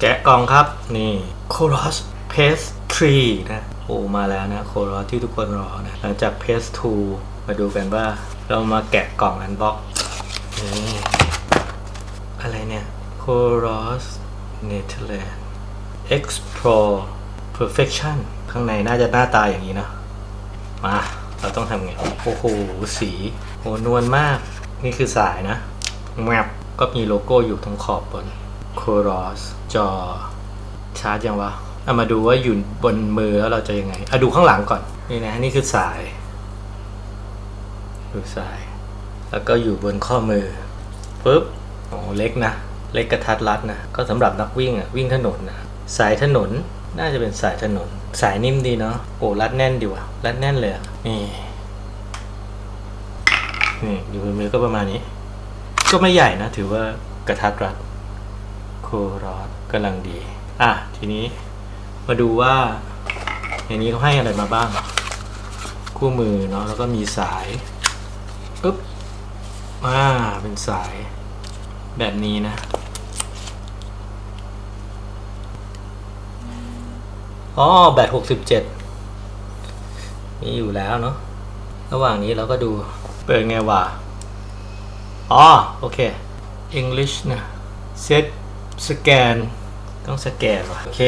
แกะกล่องครับ นี่ c o r o s Pace 3นะโอ้มาแล้วนะ c o r o s ที่ทุกคนรอนะหลังจาก Pace 2มาดูกันว่าเรามาแกะกล่องอันบ็อกนี่อะไรเนี่ย c o r o s Netherlands Explore Perfection ข้างในน่าจะหน้าตาอย่างนี้เนอะมา เราต้องทำไง โอ้โห สีโหนวลมาก นี่คือสายนะแมปก็มีโลโก้อยู่ตรงขอบบน c o r o s จอชาร์จยังวะเอามาดูว่าอยู่บนมือแล้วเราจะยังไงเอาดูข้างหลังก่อน นี่นะ นี่คือสาย ดูสาย แล้วก็อยู่บนข้อมือปุ๊บโอ้เล็กนะ เล็กกระทัดรัดนะ ก็สำหรับนักวิ่งอะ วิ่งถนนนะ สายถนน น่าจะเป็นสายถนน สายนิ่มดีเนาะ โอ้รัดแน่นดีว่ะ รัดแน่นเลยนี่ นี่อยู่บนมือก็ประมาณนี้ ก็ไม่ใหญ่นะ ถือว่ากระทัดรัด ครอสกำลังดี อะ ทีนี้มาดูว่า ในนี้เขาให้อะไรมาบ้าง คู่มือเนาะแล้วก็มีสายปึ๊บอ่าเป็นสายแบบนี้นะอ๋อแบตหกสิบเจ็ดมีอยู่แล้วเนาะระหว่างนี้เราก็ดูเปิดไงวะอ๋อ โอเค English นะเซต สแกน ต้องสแกนว่ะโอเค